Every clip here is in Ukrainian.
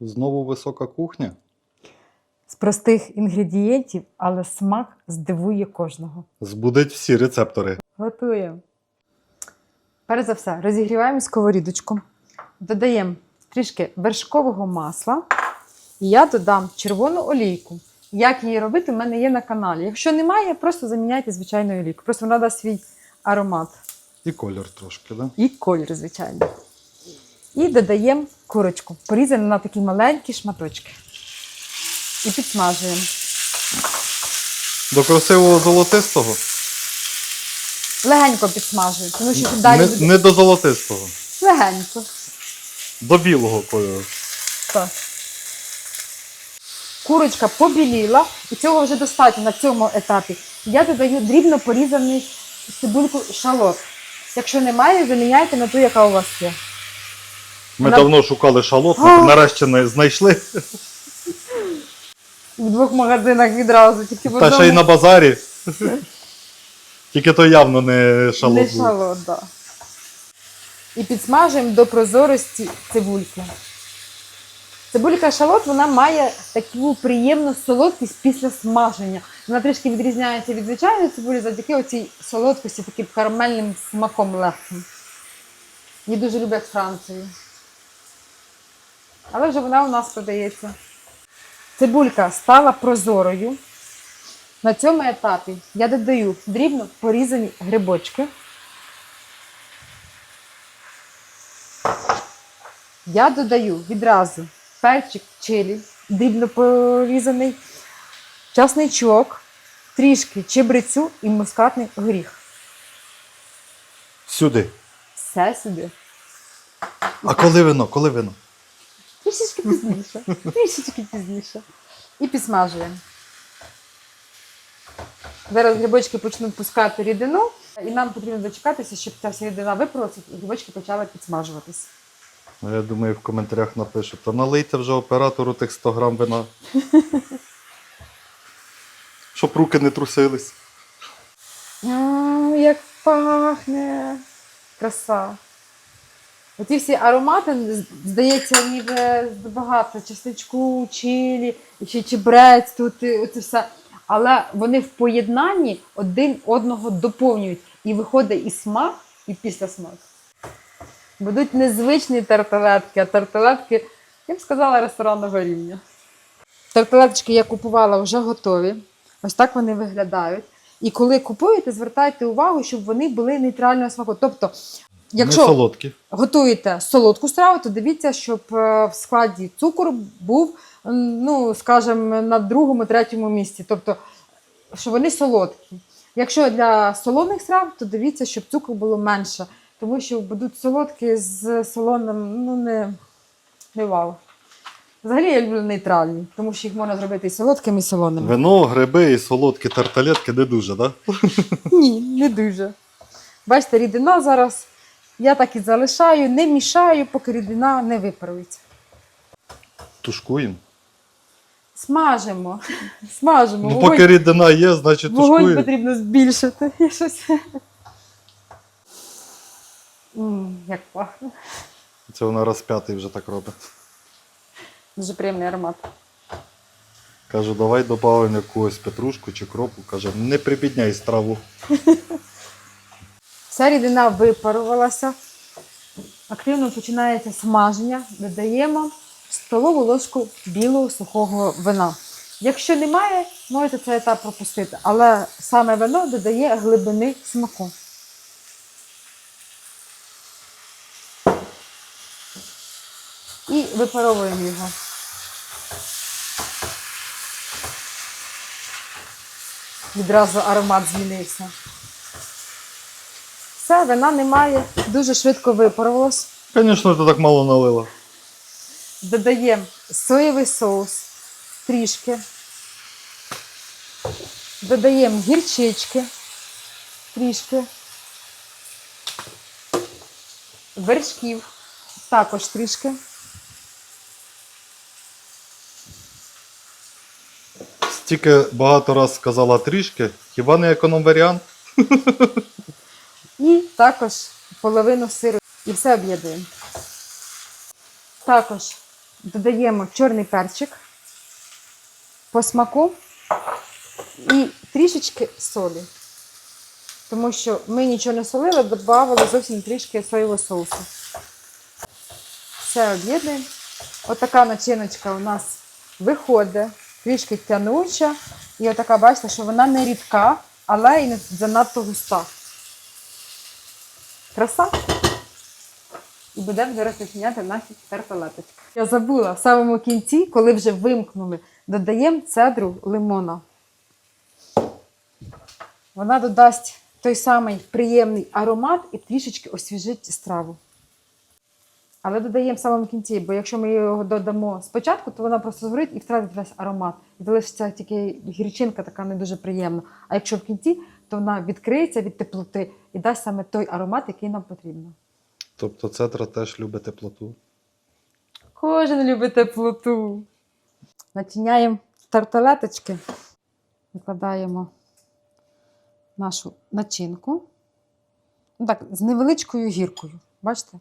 Знову висока кухня. З простих інгредієнтів, але смак здивує кожного. Збудить всі рецептори. Готуємо. Перш за все, розігріваємо сковорідочку. Додаємо трішки вершкового масла. І я додам червону олійку. Як її робити, в мене є на каналі. Якщо немає, просто заміняйте звичайною олійкою. Просто вона дасть свій аромат І колір трошки, да? і колір, звичайно. І додаємо курочку, порізану на такі маленькі шматочки. І підсмажуємо. До красивого золотистого. Легенько підсмажуємо, тому що далі Не, буде не до золотистого. легенько. До білого кольору. Так. Курочка побіліла, і цього вже достатньо на цьому етапі. Я додаю дрібно порізаний цибульку шалот. Якщо немає, заміняйте на ту, яка у вас є. Ми Вона- давно шукали шалот, А! нарешті не знайшли. В двох магазинах відразу, тільки в Та ще й на базарі. Тільки то явно не шалот. не був. шалот, да. І підсмажуємо до прозорості цибульки. Цибулька шалот вона має таку приємну солодкість після смаження. Вона трішки відрізняється від звичайної цибулі завдяки оцій солодкості, таким карамельним смаком легким. Її дуже люблять в Франції. Але вже вона у нас продається. Цибулька стала прозорою. На цьому етапі я додаю дрібно порізані грибочки. Я додаю відразу перчик чилі, дрібно порізаний, часничок, трішки чебрецю і мускатний горіх. Сюди. Все сюди. А коли вино? Коли вино? Трішечки пізніше. Трішечки пізніше. І підсмажуємо. Зараз грибочки почнуть пускати рідину, і нам потрібно дочекатися, щоб ця вся рідина випарилася і грибочки почали підсмажуватись. Ну, Я думаю, в коментарях напишуть, та налийте вже оператору тих 100 грам вина. Щоб руки не трусились. Як пахне. Краса. Оці всі аромати, здається, ніби багато чесничку, чилі, ще чебрець, тут і оце все. Але вони в поєднанні один одного доповнюють. І виходить і смак, і післясмак. Будуть незвичні тарталетки, а тарталетки, я б сказала, ресторанного рівня. Тарталеточки я купувала вже готові. Ось так вони виглядають. І коли купуєте, звертайте увагу, щоб вони були нейтрального смаку. Тобто, якщо Не солодкі. готуєте солодку страву, то дивіться, щоб е, в складі цукор був, ну, скажімо, на другому, третьому місці. Тобто, щоб вони солодкі. Якщо для солоних страв, то дивіться, щоб цукру було менше, тому що будуть солодкі з солоним, ну не, не вау. Взагалі я люблю нейтральні, тому що їх можна зробити і солодкими, і солоними. Вино, гриби і солодкі тарталетки не дуже, так? Да? Ні, не дуже. Бачите, рідина зараз я так і залишаю, не мішаю, поки рідина не випарується. Тушкуємо. Смажимо. Смажимо. Ну, Вогонь- поки рідина є, значить Вогонь тушкуємо. потрібно збільшити. Я щось... М, Як пахне. Це вона раз п'ятий вже так робить. Дуже приємний аромат. Кажу, давай додамо якусь петрушку чи кропу. Каже, не прибідняй страву. Вся рідина випарувалася. Активно починається смаження. Додаємо столову ложку білого сухого вина. Якщо немає, можете цей етап пропустити, але саме вино додає глибини смаку. І випаровуємо його. Відразу аромат змінився. Все, вина немає, дуже швидко випарувалось. Звісно, ти так мало налила. Додаємо соєвий соус трішки. Додаємо гірчички трішки. Вершків також трішки. Стільки багато раз сказала трішки, хіба не економ варіант? І також половину сиру. І все об'єднуємо. Також додаємо чорний перчик по смаку і трішечки солі. Тому що ми нічого не солили, додавали зовсім трішки соєвого соусу. Все об'єднуємо. Отака начиночка у нас виходить, трішки тянуча. І отака, бачите, що вона не рідка, але і не занадто густа. Краса. І будемо зараз начиняти наші тарталеточки. Я забула в самому кінці, коли вже вимкнули, додаємо цедру лимона. Вона додасть той самий приємний аромат і трішечки освіжить страву. Але додаємо в самому кінці, бо якщо ми його додамо спочатку, то вона просто згорить і втратить весь аромат. І залишиться тільки гірчинка така не дуже приємна. А якщо в кінці, то вона відкриється від теплоти і дасть саме той аромат, який нам потрібно. Тобто цетра теж любить теплоту. Кожен любить теплоту. Начиняємо тарталеточки, викладаємо нашу начинку. Ну так, з невеличкою гіркою. Бачите?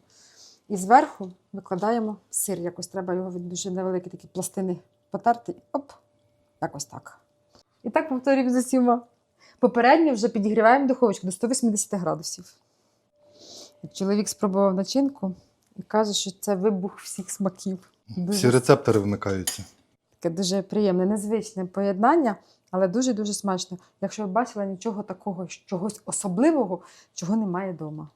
І зверху викладаємо сир. Якось треба його від дуже невеликі такі пластини потерти. Оп, якось так. І так повторюємо з усіма. Попередньо вже підігріваємо духовочку до 180 градусів. Чоловік спробував начинку і каже, що це вибух всіх смаків. Всі рецептори вмикаються. таке дуже приємне, незвичне поєднання, але дуже-дуже смачно. Якщо ви бачили нічого такого, чогось особливого, чого немає вдома.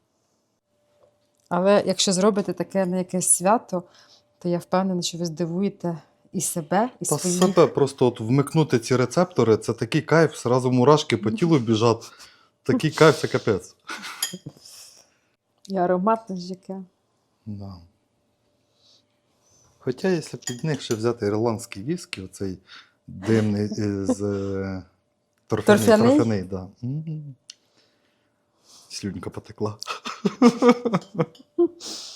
Але якщо зробите таке на якесь свято, то я впевнена, що ви здивуєте і себе, і Та своїх. себе просто от вмикнути ці рецептори, це такий кайф, зразу мурашки по тілу біжать. Такий кайф, це капець. І ароматне ж яке. Да. Хоча, якщо під них ще взяти ірландський віскі, оцей димний з е, Торфяний? торфяний, да. Слюнька потекла.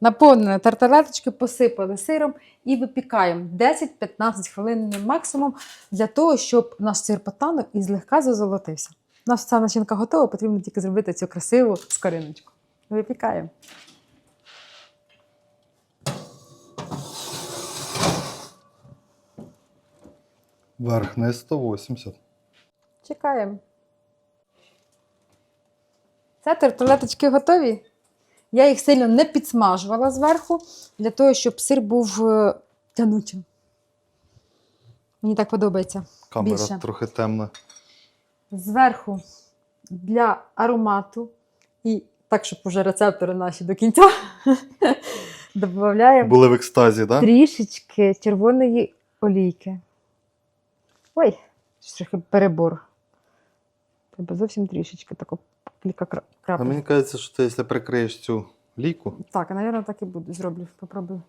Наповнені тарталеточки посипали сиром і випікаємо 10-15 хвилин максимум для того, щоб наш сир потанув і злегка зазолотився. У нас ця начинка готова, потрібно тільки зробити цю красиву скориночку. Випікаємо. Верхне 180. Чекаємо. Це тарталеточки готові. Я їх сильно не підсмажувала зверху, для того, щоб сир був е, тянучим. Мені так подобається. Камера Більше. трохи темна. Зверху для аромату і так, щоб уже рецептори наші до кінця додаємо Були в екстазі, так? Трішечки червоної олійки. Ой, трохи перебор. Треба зовсім трішечки, тако кілька кра- А мені кажеться, що ти, якщо прикриєш цю лійку, Так, мабуть, так і буду. Зроблю. Попробую.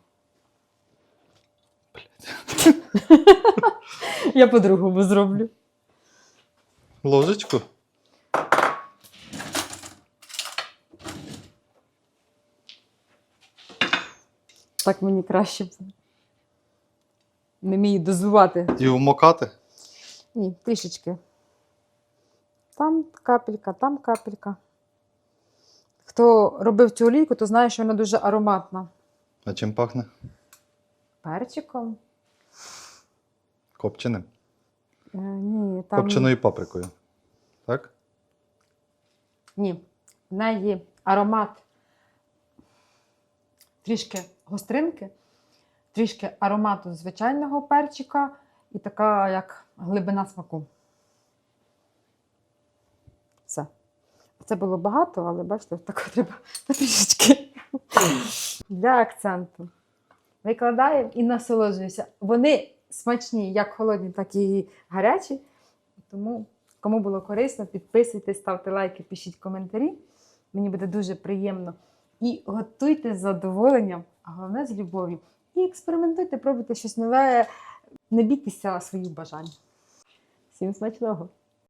Я по-другому зроблю. ложечку, Так мені краще буде. Не вмію дозувати. і вмокати. Ні, трішечки. Капелька, там капелька. Хто робив цю олійку, то знає, що вона дуже ароматна. А чим пахне? Перчиком. Копченим. Е, ні, там... Копченою паприкою. Так? Ні. В неї аромат трішки гостринки, трішки аромату звичайного перчика і така як глибина смаку. Все. Це було багато, але бачите, так треба трішечки. Для акценту. Викладаємо і насолоджуємося. Вони смачні, як холодні, так і гарячі. Тому, кому було корисно, підписуйтесь, ставте лайки, пишіть коментарі. Мені буде дуже приємно. І готуйте з задоволенням, а головне з любов'ю. І експериментуйте, пробуйте щось нове, не бійтеся своїх бажань. Всім смачного!